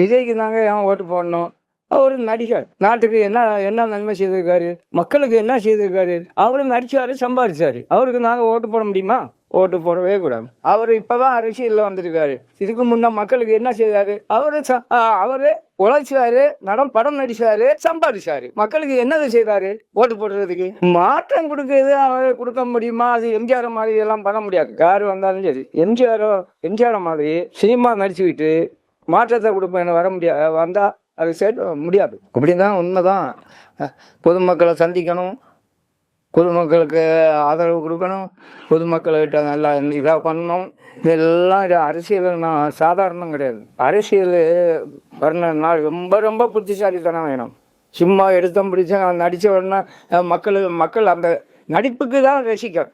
விஜய்க்கு நாங்கள் ஏன் ஓட்டு போடணும்? அவர் நடிகர். நாட்டுக்கு என்ன என்ன நன்மை செய்திருக்காரு? மக்களுக்கு என்ன செய்திருக்காரு? அவரும் நடிச்சாரு சம்பாதிச்சாரு. அவருக்கு நாங்கள் ஓட்டு போட முடியுமா? ஓட்டு போடவே கூடாது. அவர் இப்போதான் அரசியலில் வந்திருக்காரு. இதுக்கு முன்ன மக்களுக்கு என்ன செய்தாரு? அவரு ச- அவரு உழைச்சாரு நடம் படம் நடிச்சாரு சம்பாதிச்சாரு. மக்களுக்கு என்னது செய்தாரு? ஓட்டு போடுறதுக்கு. மாற்றம் கொடுக்கறது அவர் கொடுக்க முடியுமா? அது எம்ஜிஆர் மாதிரி எல்லாம் பண்ண முடியாது. யார் வந்தாலும் சரி. எம்ஜிஆரோ எம்ஜிஆர் மாதிரி சினிமா நடிச்சுக்கிட்டு மாற்றத்தை கொடுப்பேன் வர முடியாது வந்தால் அது சேர்த்து முடியாது. அப்படிதான் உண்மைதான். தான் பொதுமக்களை சந்திக்கணும். பொதுமக்களுக்கு ஆதரவு கொடுக்கணும். பொதுமக்கள்கிட்ட நல்லா இதாக பண்ணணும். இதெல்லாம் இது அரசியல் நான் சாதாரணம் கிடையாது. அரசியல் வரணும்னா ரொம்ப ரொம்ப புத்திசாலித்தனம் வேணும். சும்மா எடுத்தம் பிடிச்ச நடித்த உடனே மக்கள் மக்கள் அந்த நடிப்புக்கு தான் ரசிக்க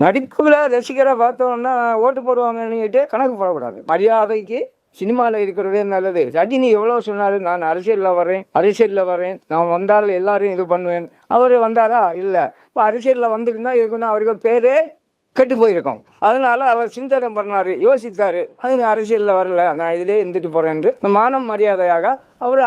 நடிப்புல ரசிகரை பார்த்தோன்னா ஓட்டு போடுவாங்கன்னுட்டு கணக்கு போடக்கூடாது. மரியாதைக்கு சினிமாவில் இருக்கிறதே நல்லது. ரஜினி எவ்வளோ சொன்னார்? நான் அரசியலில் வரேன் அரசியலில் வரேன் நான் வந்தால் எல்லாரையும் இது பண்ணுவேன். அவர் வந்தாரா? இல்லை. இப்போ அரசியலில் வந்திருந்தா இருக்குன்னா அவருக்கு பேரே கெட்டு போயிருக்கும். அதனால அவர் சிந்தனை பண்ணாரு யோசித்தார். அது அரசியலில் வரல. நான் இதிலே இருந்துட்டு போகிறேன்ட்டு இந்த மானம் மரியாதையாக அவர்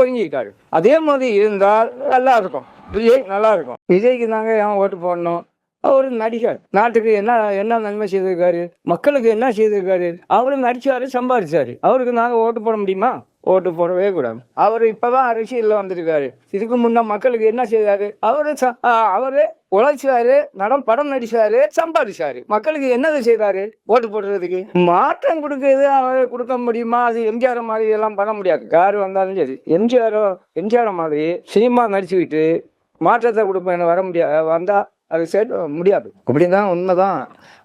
ஒதுங்கிட்டாரு அதே மாதிரி இருந்தால் நல்லா இருக்கும். விஜய் நல்லா இருக்கும். விஜய்க்கு தாங்க ஏன் ஓட்டு போடணும்? அவர் நடிகர். நாட்டுக்கு என்ன என்ன நன்மை செய்திருக்காரு? மக்களுக்கு என்ன செய்திருக்காரு? அவரும் நடிச்சாரு சம்பாதிச்சாரு. அவருக்கு நாங்கள் ஓட்டு போட முடியுமா? ஓட்டு போடவே கூடாது. அவர் இப்பதான் அரசியலில் வந்திருக்காரு. இதுக்கு முன்ன மக்களுக்கு என்ன செய்தாரு? அவரு ச- அவரு உழைச்சாரு நடம் படம் நடிச்சாரு சம்பாதிச்சாரு. மக்களுக்கு என்னது செய்தாரு? ஓட்டு போடுறதுக்கு. மாற்றம் கொடுக்கறது அவர் கொடுக்க முடியுமா? அது எம்ஜிஆர் மாதிரி எல்லாம் பண்ண முடியாது. யார் வந்தாலும் சரி. எம்ஜிஆரோ எம்ஜிஆர் மாதிரி சினிமா நடிச்சுக்கிட்டு மாற்றத்தை கொடுப்பேன் வர முடியாது வந்தா அது சேர்த்து முடியாது. அப்படிதான் உண்மைதான்.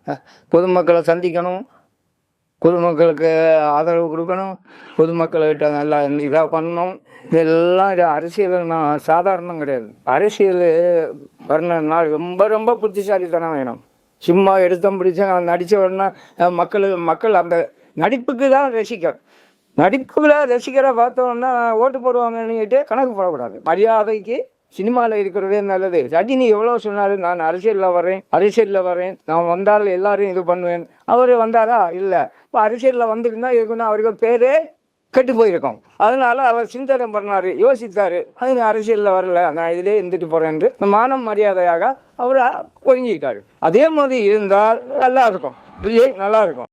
தான் பொதுமக்களை சந்திக்கணும். பொதுமக்களுக்கு ஆதரவு கொடுக்கணும். பொதுமக்கள்கிட்ட நல்லா இதாக பண்ணணும். இதெல்லாம் இது அரசியல் நான் சாதாரணம் கிடையாது. அரசியல் வரணும்னா ரொம்ப ரொம்ப புத்திசாலித்தனம் வேணும். சும்மா எடுத்தம் பிடிச்ச நடித்த உடனே மக்கள் மக்கள் அந்த நடிப்புக்கு தான் ரசிக்க நடிப்புல ரசிகரை பார்த்தோன்னா ஓட்டு போடுவாங்கன்னுட்டு கணக்கு போடக்கூடாது. மரியாதைக்கு சினிமாவில் இருக்கிறதே நல்லது. ரஜினி எவ்வளோ சொன்னாரு? நான் அரசியலில் வரேன் அரசியலில் வரேன் நான் வந்தால் எல்லாரும் இது பண்ணுவேன். அவர் வந்தாரா? இல்லை. இப்போ அரசியலில் வந்திருந்தா இருக்குன்னா அவருக்கு பேரே கெட்டு போயிருக்கும். அதனால அவர் சிந்தனை பண்ணார் யோசித்தார். அது அரசியலில் வரல. நான் இதிலே இருந்துட்டு போகிறேன் இந்த மானம் மரியாதையாக அவர் ஒதுங்கிட்டார். அதே மாதிரி இருந்தால் நல்லா இருக்கும். விஜய் நல்லா இருக்கும்.